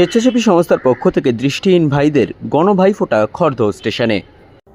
স্বেচ্ছাসেবী সংস্থার পক্ষ থেকে দৃষ্টিহীন ভাইদের গণভাইফোঁটা খর্দ স্টেশনে।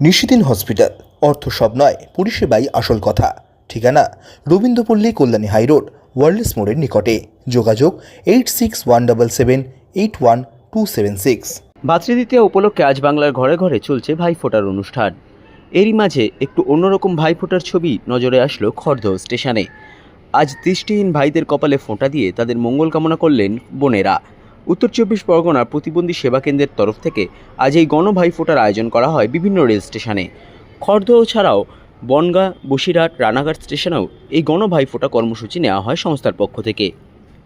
নিশিদিন হসপিটাল অর্থ সব নয় পরিষেবাই আসল কথা। ঠিকানা রবীন্দ্রপল্লী কল্যাণী হাইরোড ওয়ার্ল্ডস মোড়ের নিকটে। যোগাযোগ eight six one double seven eight one two seven six. Bhratridwitiya উপলক্ষে আজ বাংলার ঘরে ঘরে চলছে ভাইফোঁটার অনুষ্ঠান। এরই মাঝে একটু অন্যরকম ভাইফোঁটার ছবি নজরে আসলো খর্দ স্টেশনে। আজ দৃষ্টিহীন ভাইদের কপালে ফোঁটা দিয়ে তাদের মঙ্গল কামনা করলেন বোনেরা। উত্তর চব্বিশ পরগনার প্রতিবন্ধী সেবা কেন্দ্রের তরফ থেকে আজ এই গণভাইফোঁটার আয়োজন করা হয় বিভিন্ন রেল স্টেশনে। খর্দ ছাড়াও বনগাঁ, বসিরহাট, রানাঘাট স্টেশনেও এই গণভাইফোঁটা কর্মসূচি নেওয়া হয় সংস্থার পক্ষ থেকে।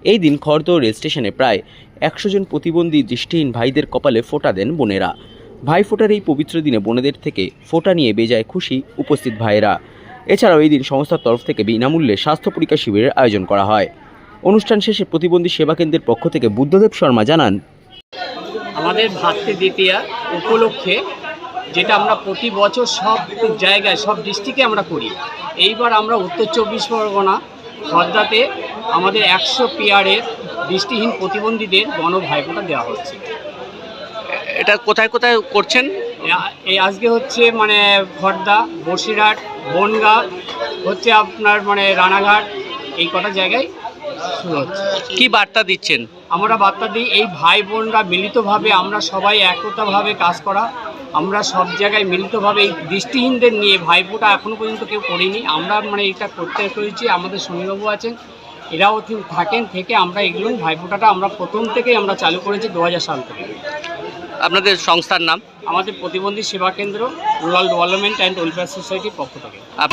এই দিন খর্দ রেল স্টেশনে প্রায় একশো জন প্রতিবন্ধী দৃষ্টিহীন ভাইদের কপালে ফোঁটা দেন বোনেরা। ভাই ফোঁটার এই পবিত্র দিনে বোনেদের থেকে ফোঁটা নিয়ে বেজায় খুশি উপস্থিত ভাইয়েরা। এছাড়াও এই দিন সংস্থার তরফ থেকে বিনামূল্যে স্বাস্থ্য পরীক্ষা শিবিরের আয়োজন করা হয়। অনুষ্ঠান শেষে প্রতিবন্ধী সেবা কেন্দ্রের পক্ষ থেকে বুদ্ধদেব শর্মা জানান আমাদের ভাতৃ দ্বিতীয়া উপলক্ষে যেটা আমরা প্রতি বছর সব জায়গায় সব ডিস্ট্রিক্টে আমরা করি। এইবার আমরা উত্তর চব্বিশ পরগনা খর্দাতে আমাদের একশো পিয়ারের দৃষ্টিহীন প্রতিবন্ধীদের গণ ভাইফোঁটা দেওয়া হচ্ছে। এটা কোথায় কোথায় করছেন? এই আজকে হচ্ছে মানে খর্দা বসিরহাট বনগা হচ্ছে আপনার মানে রানাঘাট এই কটা জায়গায় কি বার্তা দিচ্ছেন? আমরা বার্তা দিই এই ভাই বোনরা মিলিতভাবে আমরা সবাই একতাভাবে কাজ করা। আমরা সব জায়গায় মিলিতভাবে এই দৃষ্টিহীনদের নিয়ে ভাইফোঁটা এখনও পর্যন্ত কেউ করিনি। আমরা মানে এটা করতে পেরেছি আমাদের শনিবাবু আছেন এরাও থাকেন থেকে আমরা এগুলো ভাইফোঁটাটা আমরা প্রথম থেকেই আমরা চালু করেছি দু সাল থেকে। আপনাদের সংস্থার নাম? আমাদের প্রতিবন্ধী সেবা কেন্দ্র রুরাল ডেভেলপমেন্ট অ্যান্ড ওয়েলফেয়ার সোসাইটির পক্ষ থেকে। আপ-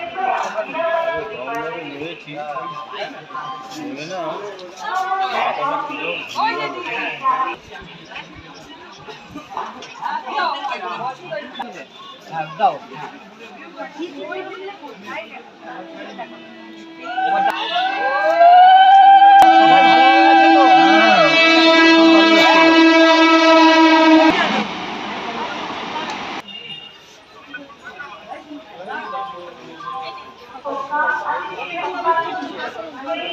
দাও